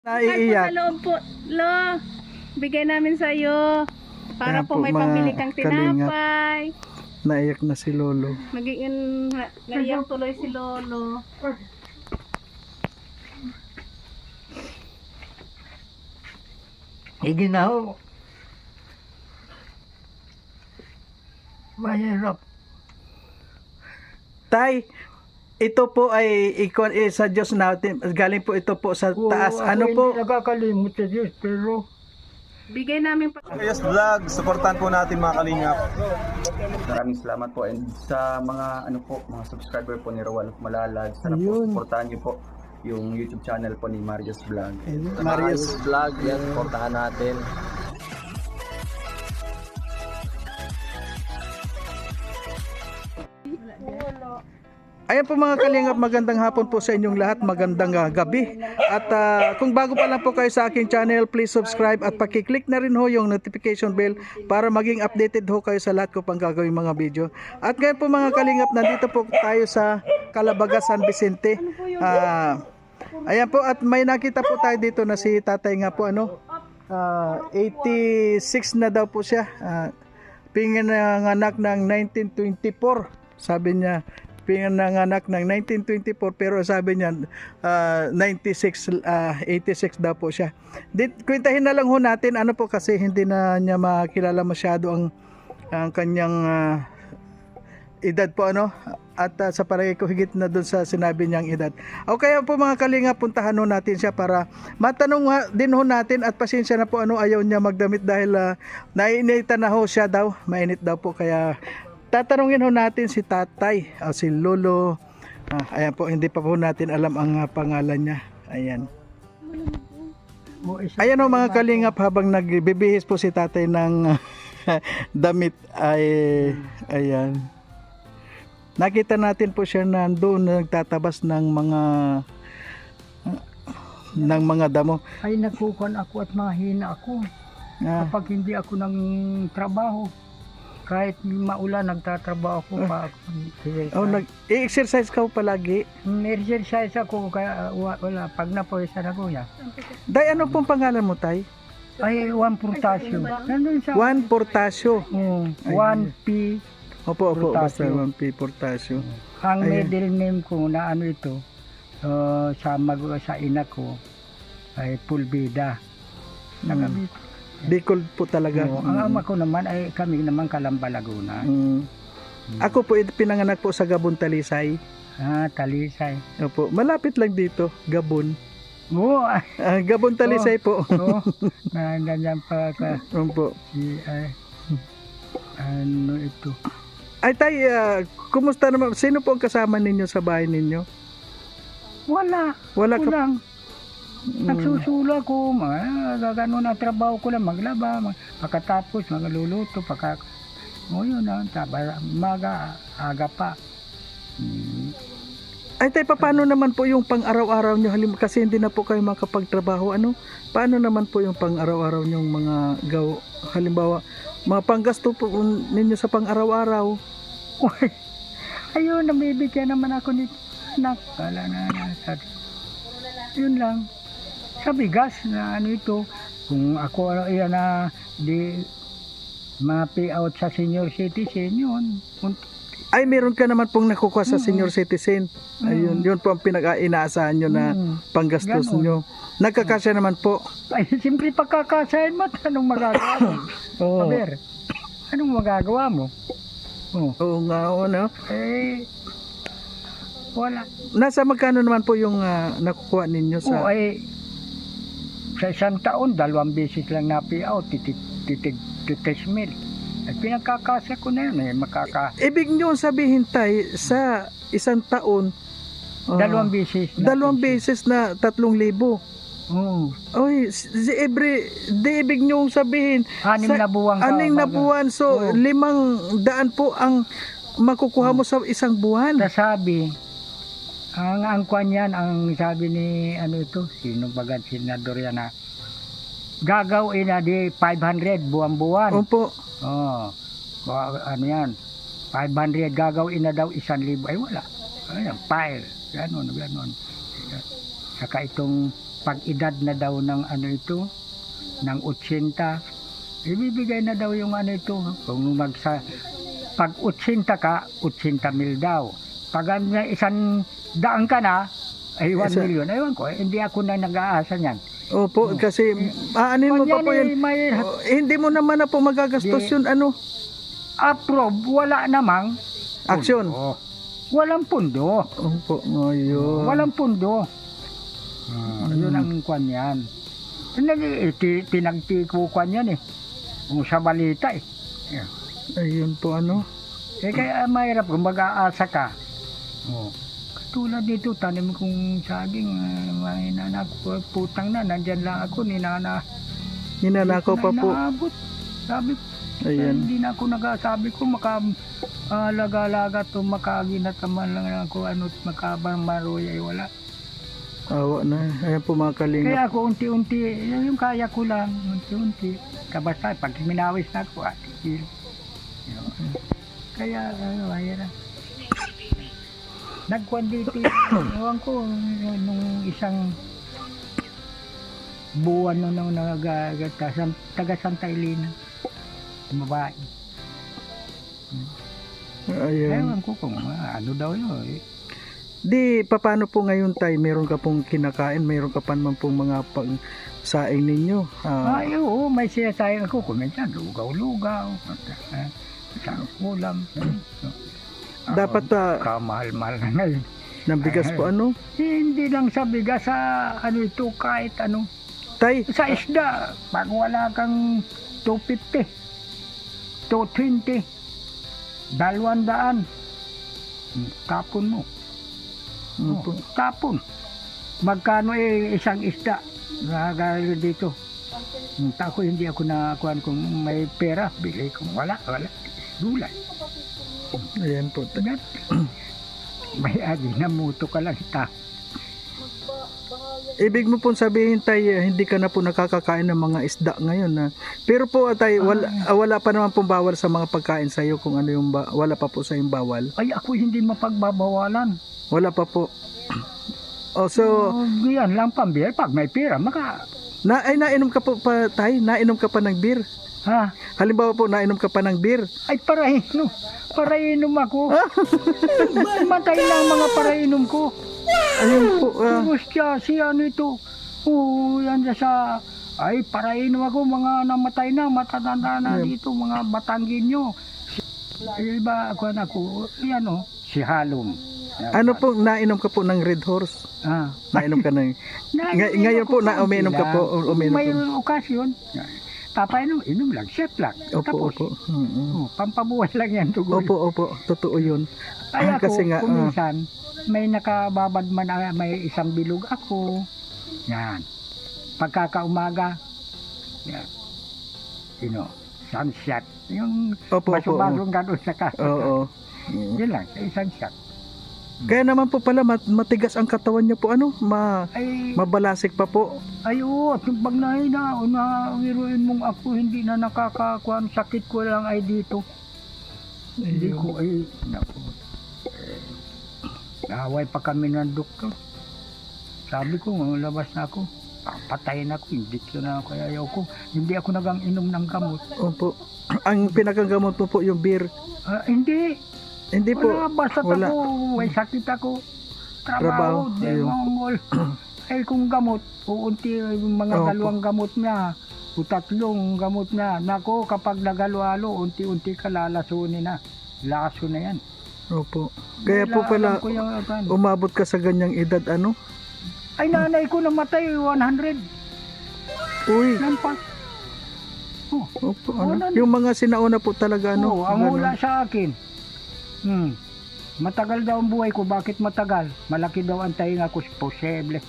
Po sa Naiiyak. loob po, lo, bigay namin sa iyo. Para Ayan po po, may mga pambili kang kalingap. tinapay. Naiyak na si Lolo. Magiging naiyak tuloy si Lolo. Na ho. Mahirap. Tay, ito po ay ikon eh, sa Diyos natin. Galing po ito po sa taas. Oo, Ano po? Hindi nakakalimot sa Diyos, pero Bigay namin pa. Yes Vlog, supportan po natin mga kalingap. Maraming salamat po and sa mga ano po, mga subscriber po ni Rowan of Malalag, sana po Ayun. supportahan niyo po yung YouTube channel po ni Marius Vlog. Marius. Vlog, yan, supportahan natin. Ayan po mga kalingap, magandang hapon po sa inyong lahat, magandang ah, gabi. At ah, kung bago pa lang po kayo sa aking channel, please subscribe at pakiclick na rin ho yung notification bell para maging updated ho kayo sa lahat ko pang gagawin mga video. At ngayon po mga kalingap, nandito po tayo sa Calabaga, San Vicente. Ah, ayan po, at may nakita po tayo dito na si tatay nga po ano, ah, 86 na daw po siya. Ah, pinanganak ng 1924 sabi niya pinanganak ng 1924 pero sabi niya ah, 96 ah, 86 daw po siya. Dit, kwentahin na lang ho natin ano po kasi hindi na niya makilala masyado ang ang kanyang ah, edad po ano? At ah, sa palagay ko higit na doon sa sinabi niyang edad. O kaya po mga kalinga puntahan ho natin siya para matanong ha- din ho natin at pasensya na po ano ayaw niya magdamit dahil uh, nainitan na ho siya daw, mainit daw po kaya tatanungin ho natin si tatay o si lolo. Ah, ayan po hindi pa po natin alam ang ah, pangalan niya. Ayan. o isa Ayan o mga kalingap habang nagbibihis po si tatay ng damit ay ayan. Nakita natin po siya na doon nagtatabas ng mga ng mga damo. ay nakukuhan ako at mahina ako. Ah, Kapag hindi ako ng trabaho, kahit maulan, nagtatrabaho ako pa ako. oh, nag exercise ka palagi. exercise ako, kaya wa- wala, pag napawisan ako ya. Day ano pong pangalan mo tay? Ay, one potassium. Nandun sa... Juan Portasio. Ay, one P. Opo, opo, basta Portasio. 1P Portasio. Ang Ayan. middle name ko na ano ito, uh, sa mag sa ina ko, ay Pulbida. Mm. Bicol po talaga. Oo, ang Mm. ama ko naman ay kami naman Kalamba, Laguna. Mm. Ako po ito pinanganak po sa Gabon Talisay. Ah, Talisay. Opo, malapit lang dito, Gabon. Oo, ay, Ah, Gabon Talisay po. oo. na ganyan pa ka. Opo. Si, ay, ano ito? Ay tay, ah, kumusta naman? Sino po ang kasama ninyo sa bahay ninyo? Wala. Wala ka Kulang. Mm. Nagsusula ko, mga gagano na trabaho ko lang, maglaba, mag, pagkatapos, magluluto, pagka, o yun na, taba, maga, aga pa. Hmm. Ay tay, paano naman po yung pang-araw-araw nyo? Halim, kasi hindi na po kayo makapagtrabaho. Ano? Paano naman po yung pang-araw-araw nyong mga gaw? Halimbawa, mga panggasto po ninyo sa pang-araw-araw. Ayun, nabibigyan naman ako ni anak. Kala na, na. Yun lang. Sa bigas na ano ito, kung ako ano, yan na di ma-payout sa senior citizen, yun. Ay, meron ka naman pong nakukuha sa Mm. senior citizen. Ayun, yun po ang pinag-inaasahan nyo na Mm. panggastos Ganon. nyo. Nagkakasya naman po. Ay, siyempre pagkakasahin mo, anong magagawa mo? Oo. Aber, anong magagawa mo? Oh, Oo nga, oo, no? eh, wala. Nasa magkano naman po yung ah, nakukuha ninyo sa... ay, sa isang taon, dalawang beses lang na-payout, titig, titig, titig mil. Ay, pinagkakasya ko na yun, eh, makaka, Ibig nyo sabihin tay, sa isang taon, ah, dalawang beses. na- dalawang beses na tatlong libo. Oo. Oy, si every day ibig nyo sabihin, Anim Sa- na buwan ka. aning na buwan, so Oo. limang daan po ang makukuha mo sa isang buwan. Nasabi, ang ang kwan yan, ang sabi ni ano ito, sino bagad senador yan na gagawin na di 500 buwan-buwan. Opo. Oh, ano yan, 500 gagawin na daw isang libo. Ay wala. Ayan, pile. Ganon, ganon. Saka itong pag edad na daw ng ano ito, ng 80, ibibigay na daw yung ano ito. Kung magsa, pag 80 ka, 80 mil daw. Pag ano, isang daan ka na, ay 1 Isa- million. Aywan ko, eh, hindi ako na nag-aasa niyan. Opo, kasi aanin mo pa po yan. eh, may Oh, hindi mo naman na po magagastos Di- yun, ano, approve, wala namang aksyon. Walang pundo. Opo, ngayon. Walang pundo. Ah, Yun ang kwan yan. Nag, eh, ti- pinagtikukan yan eh. Kung sa balita eh. Ayun po, ano. Eh kaya mahirap kung mag-aasa ka. Oh. Katulad dito, tanim kong saging, uh, may nanak, putang na, nandyan lang ako, ninana. Ninanakaw pa po. Inaabot. Sabi ko, Ayan. hindi na ako nagasabi ko, maka, ah, laga-laga to, makaginataman lang ako, ano, makabamaroy ay wala. Awa na. Ayan po mga kalingap. Kaya ako unti-unti, yun yung kaya ko lang, unti-unti. Kabasta, pag minawis na ako, at tigil. Yun. Kaya, ano, mahirap. Nagkwan dito, ewan ko, nung isang buwan nung nung nagagata, taga Santa Elena, babae. Ayan. Ewan ko kung ah, ano daw yun. eh. Di, paano po ngayon tay? Meron ka pong kinakain? Meron ka pa naman pong mga pang saing ninyo? Ah, Ay, oo, may sinasayang ako. Kung minsan, lugaw-lugaw. Uh, sa ulam. Dapat ah, kamahal-mahal na ngayon. ng bigas po ano? Hindi lang sa bigas, sa ano ito, kahit ano. Tay, Sa isda, pag wala kang 250, 220, dalawang daan, tapon mo. ano Oh, po? tapon. Magkano eh isang isda? Nagagalo dito. Hmm, Ako hindi ako nakakuan kung may pera, bigay kung wala, wala. Gulay. Ayan po. Ganyan. may agi na muto ka lang ta. Ibig mo pong sabihin tay, eh, hindi ka na po nakakakain ng mga isda ngayon na. Pero po ah, tay, wala, ah, wala pa naman pong bawal sa mga pagkain sa iyo kung ano yung ba, wala pa po sa yung bawal. Ay ako hindi mapagbabawalan. Wala pa po. Oh, so, Oh, yan lang pambira. Pag may pera, maka... na, ay nainom ka po pa tay, nainom ka pa ng beer. Ha? Halimbawa po, nainom ka pa ng beer. Ay parainom. Parainom ako. Matay lang mga parainom ko. Ayun po, ah, Tapos siya, si ano ito. Oo, yan sa... Ay, parainom ako, mga namatay na, matatanda na dito, mga Batangin nyo. Ay, iba ako na ako, yan o, si Halom. ano po, nainom ka po ng Red Horse? Ah. Nainom ka ng... Na, Ngay- ngayon po, na uminom ka po, uminom May okasyon. Papainom, inom lang, chef lang. Opo, Tapos, opo. Mm-mm. oh, pampabuhay lang yan. Tugoy. Opo, opo. Totoo yun. Ay ako, Kasi nga, ah. kuminsan, may nakababad man, na- may isang bilog ako. Yan. Pagkakaumaga, yan. You know, sunset. Yung Opo, opo. baso-basong gano'n sa kaso. Oo. Mm. Yun lang, sa isang shot. Kaya naman po pala mat- matigas ang katawan niya po ano, ma Ay, mabalasik pa po. ay oo, yung pag nahina, unawiruin mong ako, hindi na nakakakuan, sakit ko lang ay dito. Hindi ko ay, naku. Naway pa kami ng doktor. Sabi ko, labas na ako. Papatayin ako, injection na ako. Ayaw ko. Hindi ako nagang inom ng gamot. Opo. Ang pinakagamot mo po yung beer. Ah, hindi. Hindi po. Wala, basta wala. ako. May sakit ako. Trabaho, Trabaho, di mongol. eh kung gamot, uunti yung mga Opo. dalawang gamot na. O tatlong gamot na. Nako, kapag nagalo-alo, unti-unti ka lalasunin na. Laso na yan. Opo. Kaya po Wala, pala yung, ano. umabot ka sa ganyang edad ano? Ay, nanay ko namatay, 100. Uy, Lampas. Oh, opo, Wala ano? Yung mga sinauna po talaga ano? Oo, ang ganun. hula sa akin. Hmm. Matagal daw ang buhay ko. Bakit matagal? Malaki daw ang tainga ko. Posible.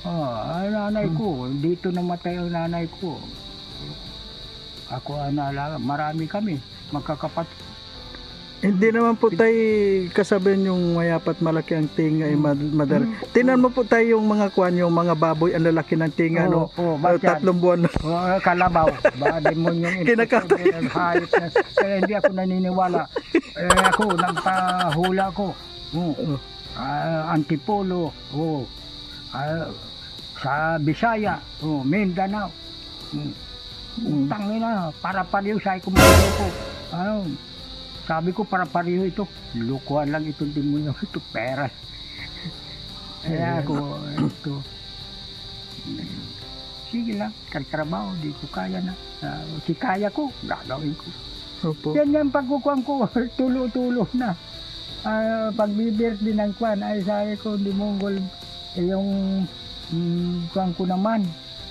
Oh, ang nanay ko. Dito namatay ang nanay ko. Ako ang naalala. Marami kami. Magkakapat. Hindi naman po tayo kasabihan yung mayapat malaki ang tinga ay mad- madar. Hmm. Tinan mo po tayo yung mga kwan, yung mga baboy, ang lalaki ng tinga, no? Oo, oo, Uh, tatlong buwan. Oh, kalabaw. Ba, demonyong Kinakatay. imposible, hayop na. Kaya hindi ako naniniwala. Eh, ako, nagpahula ko. Oh. Ah, antipolo. Oh. Ah, sa Bisaya, oh, Mindanao. Mm. Utang na, para pariyo sa ko mga ko. Ano, sabi ko para pariyo ito. Lukuhan lang itong demonyo ito, pera. Kaya ako, ito. Sige lang, katrabaho, di ko kaya na. Uh, si kaya ko, gagawin ko. Opo. Yan yung pagkukuhan ko, tulo-tulo na. Ah, pagbibir din ng kwan, ay sabi ko, di monggol, eh, yung mm, kwan ko naman,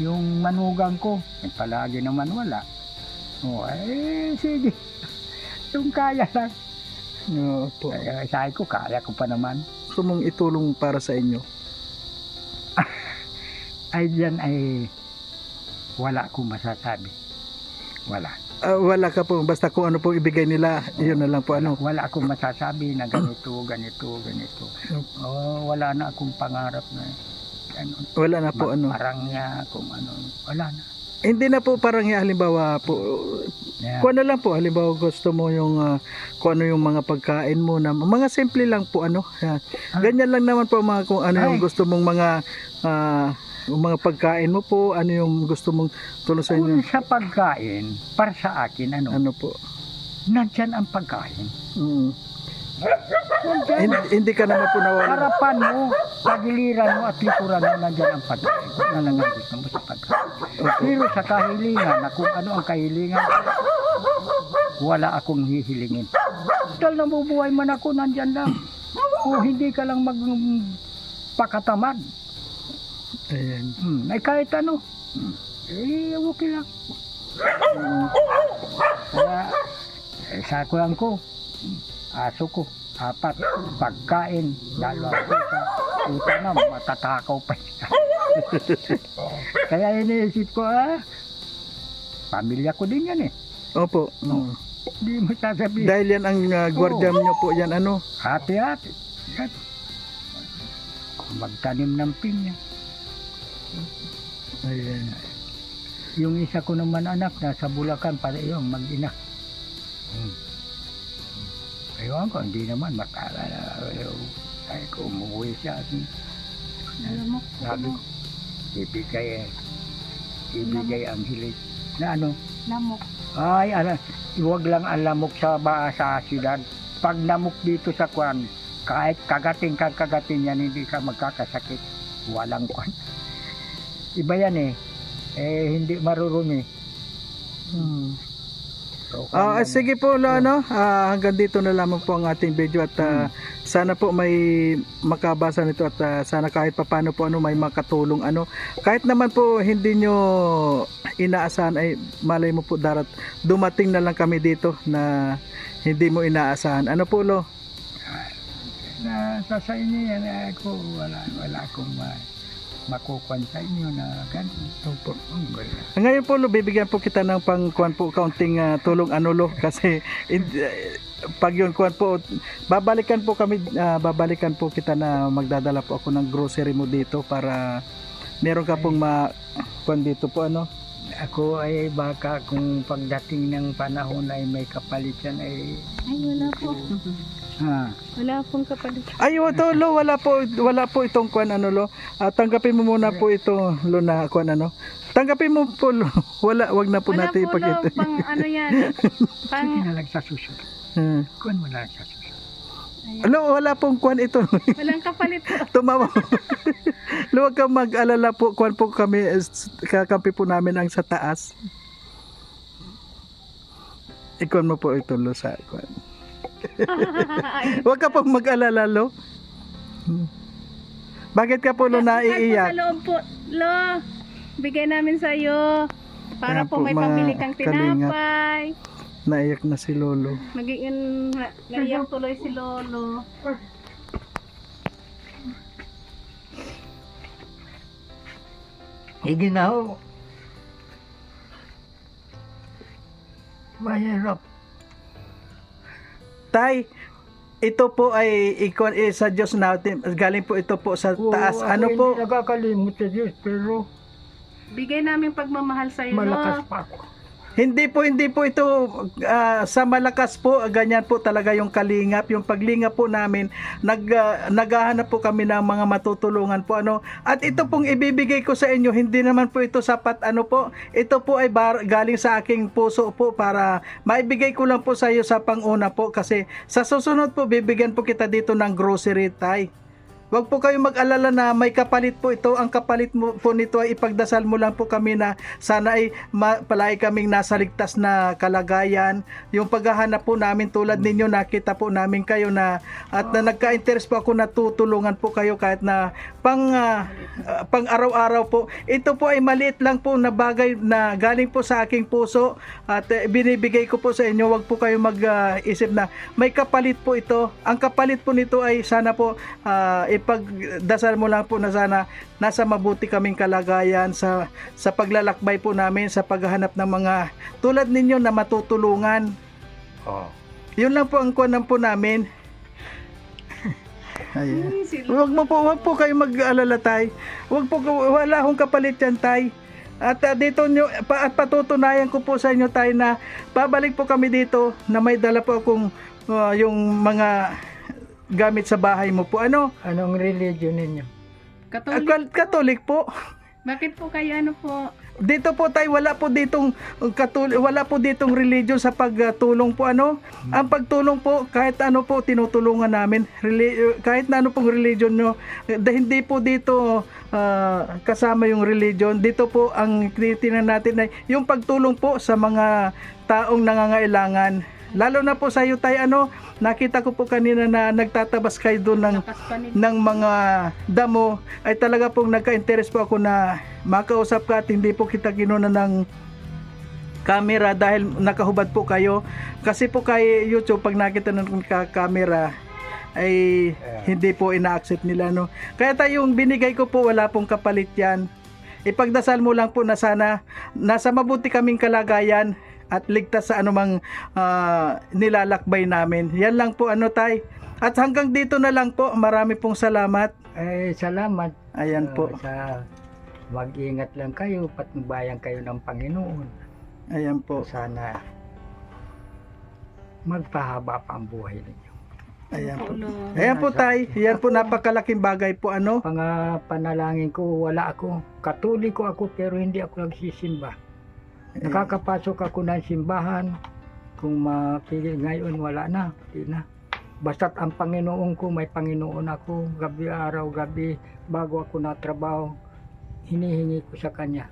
yung manugang ko, eh, palagi naman wala. O, eh, sige. yung kaya lang. Opo. Kaya sabi ko, kaya ko pa naman. Gusto mong itulong para sa inyo. Ay, diyan ay wala akong masasabi. Wala. Ah, wala ka po, basta kung ano po ibigay nila, yun na lang po ano. Wala akong masasabi na ganito, ganito, ganito. Oh, wala na akong pangarap na ano, Wala na po ano. parang niya kung ano, wala na. Hindi na po parang yung halimbawa po, Yeah. kung ano lang po, halimbawa gusto mo yung, ah, kung ano yung mga pagkain mo na, mga simple lang po ano. Yan. Ganyan lang naman po mga kung ano yung Ay. gusto mong mga, ah, yung mga pagkain mo po, ano yung gusto mong tulong sa inyo. Kung sa pagkain, para sa akin, ano, Ano po. nandyan ang pagkain. Mm. Nandyan. Hindi, ka naman po nawala. Harapan mo, pagiliran mo at likuran mo, nandyan ang pagkain. Gusto mo sa pagkain. Pero sa kahilingan, na kung ano ang kahilingan, wala akong hihilingin. Dahil nabubuhay man ako, nandyan lang. Kung hindi ka lang magpakatamad, Ayan. hmm, ay kahit ano, hmm, eh, okay lang. Mm. Kaya, eh, sa kulang ko, aso ko, apat, pagkain, dalawa ko sa uta na, matatakaw pa siya. Kaya iniisip ko, ah, pamilya ko din yan eh. Opo. Mm. Hindi mo sasabihin, Dahil yan ang uh, gwardiya nyo po yan ano. hati-hati. Yan. Magtanim ng pinya. Ayan. Yung isa ko naman anak, nasa Bulacan, para yung mag-ina. Hmm. Ayun ko, hindi naman makala. Ay ko, umuwi siya. Alam mo, Sabi ko, ibigay eh. Ibigay ang hilig. Na ano? lamok. Ay, ala, huwag lang ang lamok sa ba sa syudad. Pag namok dito sa kwan, kahit kagating kang kagating yan, hindi ka magkakasakit. Walang kwan. Iba yan eh. Eh, hindi marurumi. Hmm. Ah, yan. sige po, lo, ano, ah, hanggang dito na lamang po ang ating video at ah, sana po may makabasa nito at ah, sana kahit papano po ano may makatulong ano. Kahit naman po hindi nyo inaasahan ay malay mo po darat dumating na lang kami dito na hindi mo inaasahan. Ano po lo? na sa sa inyo yan, eh, ako, wala, wala akong ma, makukuhan sa inyo na. Hmm, wala. Ngayon po lo, bibigyan po kita ng pang kuan po kaunting ah, tulong ano lo kasi in- eh, pag yun kuan po babalikan po kami ah, babalikan po kita na magdadala po ako ng grocery mo dito para meron ka pong ma kuan dito po ano Ako ay baka kung pagdating ng panahon ay may kapalit yan ay Ay, wala po. Ha, Wala pong kapalit. ay ito lo wala po wala po itong kuan ano lo Ah, tanggapin mo muna po ito lo na kuan ano tanggapin mo po lo wala wag na po Wala natin po, lo, ipakita pang ano yan. Pang, hindi na lang sa susunod. Hmm. Kuhan mo na lang sa susunod. Lo, wala pong kuan ito walang kapalit po. Tumawa. Luwag kang mag-alala po. Kuan po kami, is- kakampi po namin ang sa taas. Ikuan mo po ito, Lo, sa kuan. Huwag ka pong mag-alala, Lo. Bakit ka po, Lo, sa naiiyak? loob po, lo, bigay namin sa iyo. Para po po, may pambili kang tinapay. Naiyak na si Lolo. Magiging naiyak tuloy si Lolo. Na ho. Mahirap. Tay, ito po ay ikuan eh, sa Diyos natin. Galing po ito po sa taas. Oo, Ano ako po? Hindi nakakalimot sa Diyos, pero Bigay namin pagmamahal sa iyo, malakas pa ako. Hindi po, hindi po ito ah, sa malakas po, ganyan po talaga yung kalingap. Yung paglingap po namin, nag, ah, naghahanap po kami ng mga matutulungan po. Ano. At ito pong ibibigay ko sa inyo, hindi naman po ito sapat ano po. Ito po ay bar- galing sa aking puso po para maibigay ko lang po sa iyo sa panguna po. Kasi sa susunod po, bibigyan po kita dito ng grocery tay. Huwag po kayong mag-alala na may kapalit po ito. Ang kapalit mo po nito ay ipagdasal mo lang po kami na sana ay ma- palagi kaming nasa ligtas na kalagayan. Yung paghahanap po namin tulad ninyo, nakita po namin kayo na at na nagka-interest po ako na tutulungan po kayo kahit na pang, ah, ah, pang araw-araw po. Ito po ay maliit lang po na bagay na galing po sa aking puso at eh, binibigay ko po sa inyo. Huwag po kayo mag-isip na may kapalit po ito. Ang kapalit po nito ay sana po ah, ipagdasal mo lang po na sana nasa mabuti kaming kalagayan sa sa paglalakbay po namin sa paghahanap ng mga tulad ninyo na matutulungan. Oh. Yun lang po ang kunan po namin. Ayan. Huwag mo po, wag po kayo mag-alala tay. Wag po wala akong kapalit yan tay. At ah, dito nyo, pa, at patutunayan ko po sa inyo tay na babalik po kami dito na may dala po akong ah, yung mga gamit sa bahay mo po. Ano? Anong religion ninyo? Ah, Katolik. kat- Katolik po. Bakit po kayo ano po? Dito po tayo wala po ditong katul wala po ditong religion sa pagtulong po ano. Ang pagtulong po kahit ano po tinutulungan namin. Reli- kahit na ano pong religion nyo. eh, hindi po dito ah, kasama yung religion. Dito po ang tinitingnan natin ay yung pagtulong po sa mga taong nangangailangan. Lalo na po sa iyo tayo ano, nakita ko po kanina na nagtatabas kayo doon ng ng mga damo. Ay talaga pong nagka-interest po ako na makausap ka at hindi po kita kinuna ng camera dahil nakahubad po kayo. Kasi po kay YouTube pag nakita ng camera ay hindi po ina-accept nila no? Kaya tayong binigay ko po wala pong kapalit yan. Ipagdasal mo lang po na sana nasa mabuti kaming kalagayan at ligtas sa anumang ah, nilalakbay namin yan lang po ano tay at hanggang dito na lang po marami pong salamat Eh, salamat. ayan po uh, sa mag-ingat lang kayo, patnubayan kayo ng Panginoon. ayan po Sana magpahaba pa ang buhay ninyo. ayan po Ulo. ayan po tay yan po napakalaking bagay po ano Panga panalangin ko, wala ako. Katoliko ako pero hindi ako nagsisimba. Nakakapasok ako ng simbahan. Kung mapili ngayon, wala na. Di na. Basta't ang Panginoon ko, may Panginoon ako. Gabi, araw, gabi, bago ako natrabaho, hinihingi ko sa Kanya.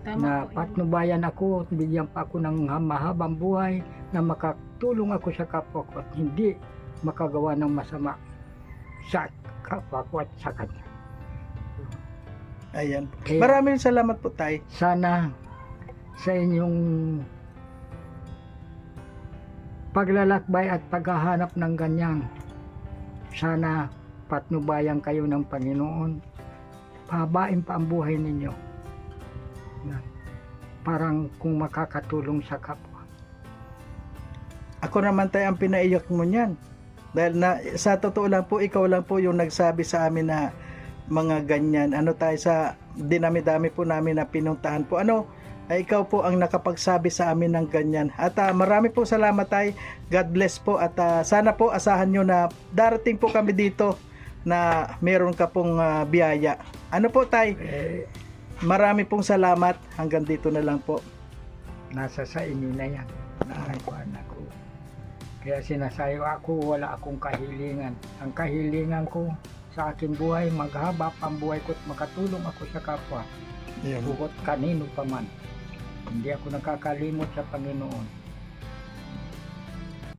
Tama na po patnubayan ako, bigyan pa ako ng mahabang buhay, na makatulong ako sa kapwa ko at hindi makagawa ng masama sa kapwa ko at sa Kanya. ayan. Kaya- maraming salamat po tay sana sa inyong paglalakbay at paghahanap ng ganyan, sana patnubayan kayo ng Panginoon, pahabain pa ang buhay ninyo. Parang kung makakatulong sa kapwa. Ako naman tayo ang pinaiyak mo niyan. Dahil na, sa totoo lang po, ikaw lang po yung nagsabi sa amin na mga ganyan. Ano tayo sa dinami-dami po namin na pinuntahan po. Ano, ay ikaw po ang nakapagsabi sa amin ng ganyan. At ah, marami po salamat tay. God bless po. At ah, sana po asahan nyo na darating po kami dito na meron ka pong ah, biyaya. Ano po tay? Eh, Marami pong salamat. Hanggang dito na lang po. nasa sa inyo na yan. Nakakuan ako. Kaya sinasayo ako, wala akong kahilingan. Ang kahilingan ko sa aking buhay, maghaba pa ang buhay ko at makatulong ako sa kapwa. Ayan. Bukot kanino pa man. Hindi ako nakakalimot sa Panginoon.